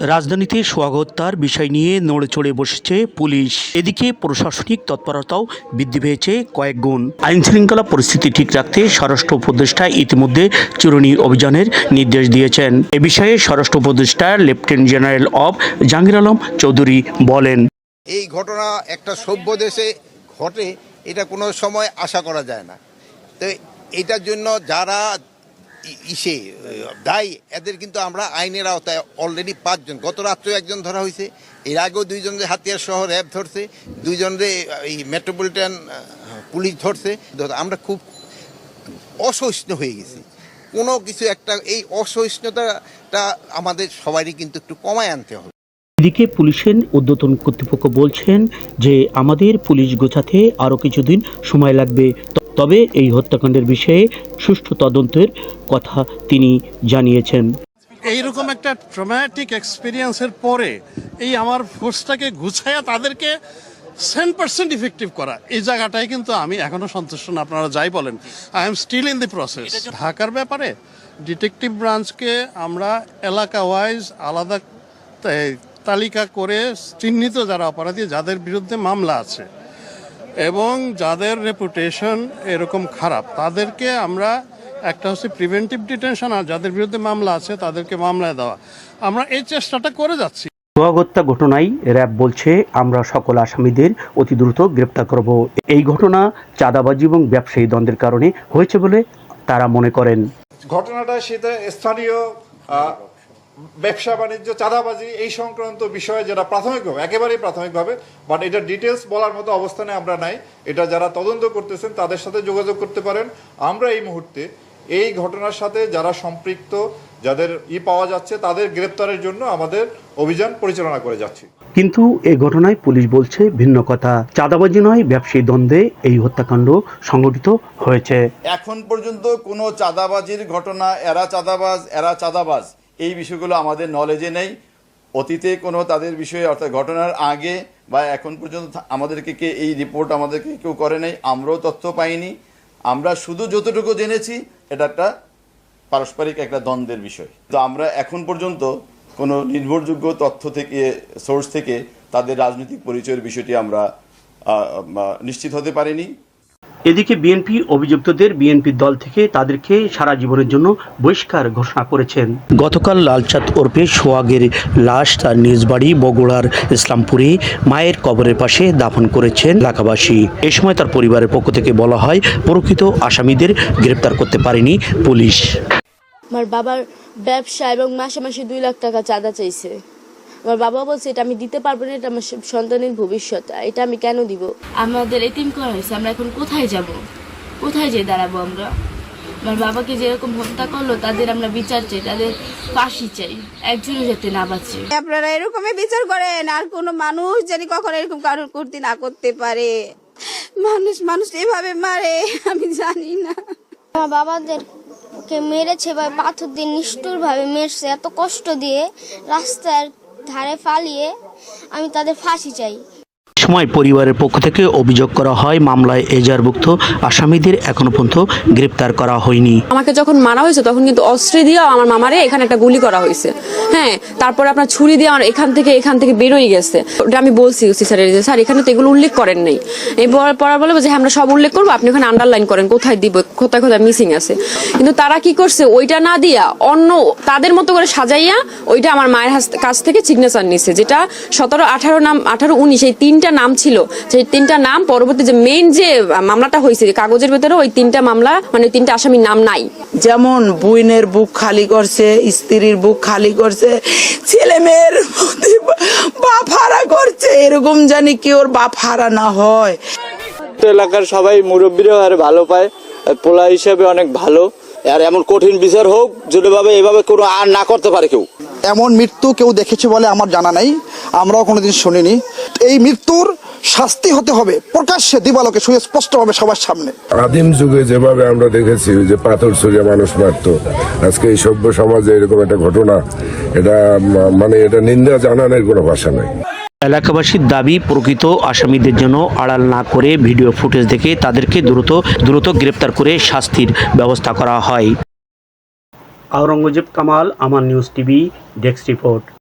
রাজধানীতে সোহাগ হত্যার বিষয় নিয়ে নড়ে চড়ে বসেছে পুলিশ। এদিকে প্রশাসনিক তৎপরতাও বৃদ্ধি পেয়েছে কয়েক গুণ। আইন শৃঙ্খলা পরিস্থিতি ঠিক রাখতে স্বরাষ্ট্র উপদেষ্টা ইতিমধ্যে চূড়ান্ত অভিযানের নির্দেশ দিয়েছেন। এ বিষয়ে স্বরাষ্ট্র উপদেষ্টা লেফটেন্যান্ট জেনারেল অব জাহাঙ্গীর আলম চৌধুরী বলেন। এই ঘটনা একটা সভ্য দেশে ঘটে, এটা কোনো সময় আশা করা যায় না। তো এটার জন্য যারা ইসে, দায়ী, এদের কিন্তু আমরা আইনের আওতায় অলরেডি পাঁচজন। গত রাত্রে একজন ধরা হয়েছে। এর আগেও দুইজনকে হাতিয়ার সহ র্যাব ধরছে দুইজনরে এই মেট্রোপলিটন পুলিশ ধরছে আমরা খুব অসহিষ্ণু হয়ে গেছি। কোনো কিছু একটা, এই অসহিষ্ণুতাটা আমাদের সবারই কিন্তু একটু কমায় আনতে হবে। এদিকে পুলিশের ঊর্ধ্বতন কর্তৃপক্ষ বলছেন যে আমাদের পুলিশ গোছাতে আরও কিছুদিন সময় লাগবে। তবে এই হত্যাকাণ্ডের বিষয়ে সুষ্ঠু তদন্তের কথা তিনি জানিয়েছেন। এইরকম একটা ট্রমাটিক এক্সপিরিয়েন্সের পরে এই আমার ফোর্সটাকে গুছাইয়া তাদেরকে সেন পার্সেন্ট ইফেক্টিভ করা, এই জায়গাটায় কিন্তু আমি এখনও সন্তুষ্ট না, আপনারা যাই বলেন। I am still in the process ঢাকার ব্যাপারে ডিটেকটিভ ব্রাঞ্চকে আমরা এলাকা ওয়াইজ আলাদা তালিকা করে চিহ্নিত যারা অপরাধী, যাদের বিরুদ্ধে মামলা আছে এবং যাদের রেপুটেশন এরকম খারাপ তাদেরকে আমরা একটা হচ্ছে প্রিভেন্টিভ ডিটেনশন আর যাদের বিরুদ্ধে মামলা আছে তাদেরকে মামলায় দেওয়া। আমরা এই চেষ্টাটা করে যাচ্ছি। সোহাগ ঘটনায় র্যাব বলছে আমরা সকল আসামিদের অতি দ্রুত গ্রেপ্তার করব। এই ঘটনা চাঁদাবাজি এবং ব্যবসায়ী দ্বন্দ্বের কারণে হয়েছে বলে তারা মনে করেন। ঘটনাটা সেটা স্থানীয় ব্যবসা বাণিজ্য চাঁদাবাজি এই সংক্রান্ত বিষয়ে যেটা প্রাথমিকভাবে একেবারেই প্রাথমিকভাবে বাট এটা ডিটেলস বলার মতো অবস্থানে আমরা নাই। এটা যারা তদন্ত করতেছেন তাদের সাথে যোগাযোগ করতে পারেন। আমরা এই মুহূর্তে এই ঘটনার সাথে যারা সম্পৃক্ত যাদের ই পাওয়া যাচ্ছে তাদের গ্রেপ্তারের জন্য আমাদের অভিযান পরিচালনা করে যাচ্ছি। কিন্তু এই ঘটনায় পুলিশ বলছে ভিন্ন কথা। চাঁদাবাজি নয় ব্যবসায়ী দ্বন্দ্বে এই হত্যাকাণ্ড সংঘটিত হয়েছে। এখন পর্যন্ত কোনো চাঁদাবাজির ঘটনা এরা চাঁদাবাজ এরা চাঁদাবাজ। এই বিষয়গুলো আমাদের নলেজে নেই। অতীতে কোনো তাদের বিষয়ে অর্থাৎ ঘটনার আগে বা এখন পর্যন্ত আমাদেরকে কে এই রিপোর্ট আমাদেরকে কেউ করে নাই, আমরাও তথ্য পাইনি। আমরা শুধু যতটুকু জেনেছি, এটা একটা পারস্পরিক একটা দ্বন্দ্বের বিষয়। তো আমরা এখন পর্যন্ত কোনো নির্ভরযোগ্য তথ্য থেকে সোর্স থেকে তাদের রাজনৈতিক পরিচয়ের বিষয়টি আমরা নিশ্চিত হতে পারিনি। এদিকে বিএনপি অভিযুক্তদের বিএনপি দল থেকে তাদেরকে সারা জীবনের জন্য বহিষ্কার ঘোষণা করেছেন। গতকাল লালচাঁদ ওরফে সোহাগের লাশ তার নিজ বাড়ি বগুড়ার ইসলামপুরে মায়ের কবরের পাশে দাফন করেছেন এলাকাবাসী। এ সময় তার পরিবারের পক্ষ থেকে বলা হয় প্রকৃত আসামিদের গ্রেপ্তার করতে পারেনি পুলিশ। আমার বাবার ব্যবসা এবং মাসে মাসে দুই লাখ টাকা চাঁদা চাইছে। আমার বাবা বলছে এটা আমি দিতে পারব না এটা আমার সন্তানের ভবিষ্যৎ এটা আমি কেন দিব? আমাদের এতিম করা হয়েছে আমরা এখন কোথায় যাব? কোথায় যেয়ে দাঁড়াবো আমরা? আমার বাবাকে যেরকম হত্যা করল তাদের আমরা বিচার চাই তাদের ফাঁসি চাই একজনও যাতে না বাঁচে। আপনারা এরকমই বিচার করেন আর কোনো মানুষ জানি কখনো এরকম কারণ করতে না করতে পারে। মানুষ মানুষ এভাবে মারে আমি জানি না। আমার বাবাদেরকে মেরেছে বা পাথর দিয়ে নিষ্ঠুর ভাবে মেরেছে এত কষ্ট দিয়ে রাস্তার ধারে ফালিয়ে আমি তাদের ফাঁসি চাই। সময় পরিবারের পক্ষ থেকে অভিযোগ করা হয় মামলায় এজাহারভুক্ত আসামিদের এখনও পর্যন্ত গ্রেপ্তার করা হয়নি। আমাকে যখন মারা হয়েছে তখন কিন্তু অস্ত্রে দিয়ে আমার মামারে এখানে একটা গুলি করা হয়েছে। হ্যাঁ তারপরে আপনার ছুরি দিয়ে আমার এখান থেকে এখান থেকে বেরোই গেছে। ওটা আমি বলছি ওসি স্যারের যে স্যার এখানে তো এগুলো উল্লেখ করেন নাই। এবার পড়া বলব যে হ্যাঁ, আমরা সব উল্লেখ করব আপনি ওখানে আন্ডারলাইন করেন কোথায় দিব কোথায় কোথায় মিসিং আছে। কিন্তু তারা কি করছে ওইটা না দিয়া অন্য তাদের মতো করে সাজাইয়া ওইটা আমার মায়ের কাছ থেকে সিগনেচার নিছে যেটা সতেরো আঠারো নাম আঠারো উনিশ এই তিনটা নাম ছিল সেই তিনটা নাম পরবর্তী যে মেইন যে মামলাটা হয়েছে কাগজের ভেতরে ওই তিনটা মামলা মানে তিনটা আসামির নাম নাই। যেমন বুইনের বুক খালি করছে স্ত্রীর বুক খালি করছে ছেলে মেয়ের বাপ হারা করছে এরকম জানি কি ওর বাপ হারা না হয়। তো এলাকার সবাই মুরব্বীরাও আর ভালো পায় আর পোলা হিসেবে অনেক ভালো আর এমন কঠিন বিচার হোক যদি ভাবে এভাবে কোনো আর না করতে পারে কেউ। এমন মৃত্যু কেউ দেখেছে বলে আমার জানা নাই আমরাও কোনোদিন শুনিনি। এই মৃত্যুর শাস্তি হতে হবে প্রকাশ্যে দিবালোকে সুস্পষ্টভাবে সবার সামনে। আদিম যুগে যেভাবে আমরা দেখেছি যে পাথর ছুঁড়ে মানুষ মারতো আজকে এই সভ্য সমাজে এরকম একটা ঘটনা এটা মানে এটা নিন্দা জানানোর কোনো ভাষা নাই। এলাকাবাসীর দাবি প্রকৃত আসামিদের জন্য আড়াল না করে ভিডিও ফুটেজ দেখে তাদেরকে দ্রুত দ্রুত গ্রেপ্তার করে শাস্তির ব্যবস্থা করা হয়। আওরঙ্গজেব কামাল আমার নিউজ টিভি ডেস্ক রিপোর্ট।